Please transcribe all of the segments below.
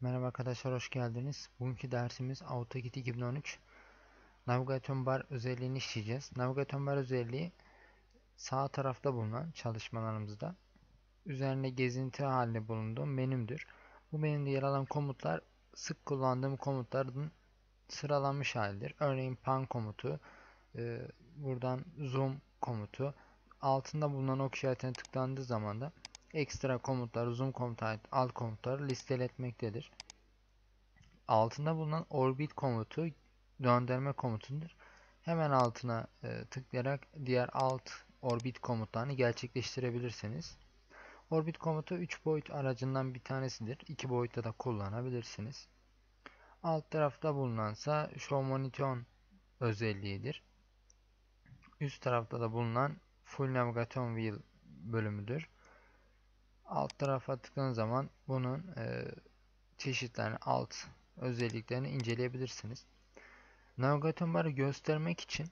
Merhaba arkadaşlar hoş geldiniz. Bugünkü dersimiz AutoKit 2013 navigasyon bar özelliğini işleyeceğiz. Navigasyon bar özelliği sağ tarafta bulunan çalışmalarımızda üzerinde gezinti halinde bulunduğum menümdür. Bu menüde yer alan komutlar sık kullandığım komutların sıralanmış halidir. Örneğin pan komutu, e, buradan zoom komutu, altında bulunan ok işaretine tıklandığı zaman da ekstra komutlar, zoom komutu ait alt komutları listeletmektedir. Altında bulunan orbit komutu döndürme komutudur. Hemen altına e, tıklayarak diğer alt orbit komutlarını gerçekleştirebilirsiniz. Orbit komutu 3 boyut aracından bir tanesidir. 2 boyutta da kullanabilirsiniz. Alt tarafta bulunansa Show Monitor özelliğidir. Üst tarafta da bulunan Full Navigation Wheel bölümüdür. Alt tarafa tıkladığınız zaman bunun e, çeşitlerini, alt özelliklerini inceleyebilirsiniz. Navigasyon barı göstermek için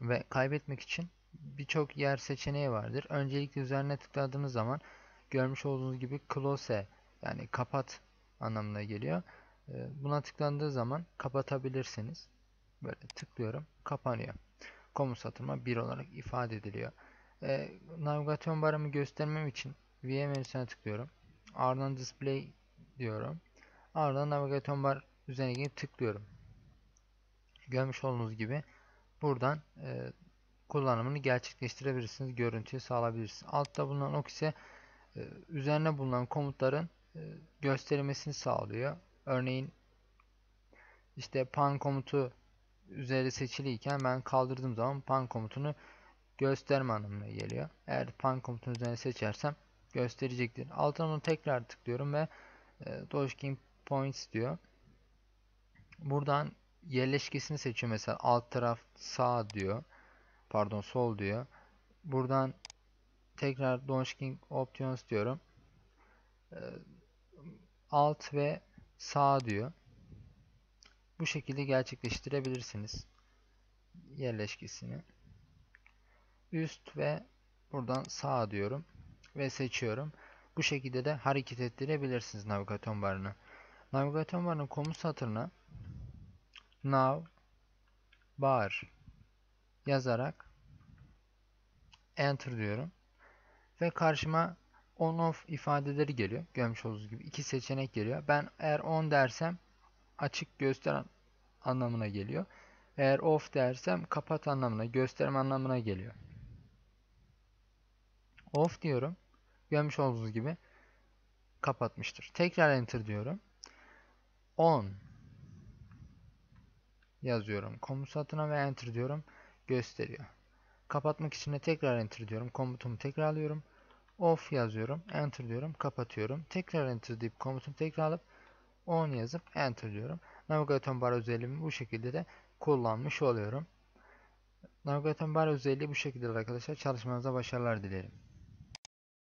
ve kaybetmek için birçok yer seçeneği vardır. Öncelikle üzerine tıkladığınız zaman görmüş olduğunuz gibi close yani kapat anlamına geliyor. E, buna tıklandığı zaman kapatabilirsiniz. Böyle tıklıyorum. Kapanıyor. Komut satırma 1 olarak ifade ediliyor. E, navigasyon barımı göstermem için VM menüsüne tıklıyorum. Ardından display diyorum. Ardından navigasyon bar üzerine gelip tıklıyorum. Görmüş olduğunuz gibi buradan e, kullanımını gerçekleştirebilirsiniz. Görüntüyü sağlayabilirsiniz. Altta bulunan ok ise e, üzerine bulunan komutların e, gösterilmesini sağlıyor. Örneğin işte pan komutu üzeri seçiliyken ben kaldırdığım zaman pan komutunu gösterme anlamına geliyor. Eğer pan komutunu üzerine seçersem gösterecektir. Altına bunu tekrar tıklıyorum ve e, Dogecoin Points diyor. Buradan yerleşkesini seçiyor. Mesela alt taraf sağ diyor. Pardon sol diyor. Buradan tekrar Dogecoin Options diyorum. E, alt ve sağ diyor. Bu şekilde gerçekleştirebilirsiniz yerleşkesini. Üst ve buradan sağ diyorum ve seçiyorum. Bu şekilde de hareket ettirebilirsiniz navigasyon barını. Navigasyon barının komut satırına nav bar yazarak enter diyorum. Ve karşıma on off ifadeleri geliyor. Görmüş olduğunuz gibi iki seçenek geliyor. Ben eğer on dersem açık göster anlamına geliyor. Eğer off dersem kapat anlamına, gösterme anlamına geliyor. Off diyorum. Görmüş olduğunuz gibi kapatmıştır. Tekrar enter diyorum. On yazıyorum. Komut satına ve enter diyorum. Gösteriyor. Kapatmak için de tekrar enter diyorum. Komutumu tekrarlıyorum. Off yazıyorum. Enter diyorum. Kapatıyorum. Tekrar enter deyip komutumu tekrarlayıp on yazıp enter diyorum. Navigasyon bar özelliğimi bu şekilde de kullanmış oluyorum. Navigasyon bar özelliği bu şekilde arkadaşlar. Çalışmanıza başarılar dilerim.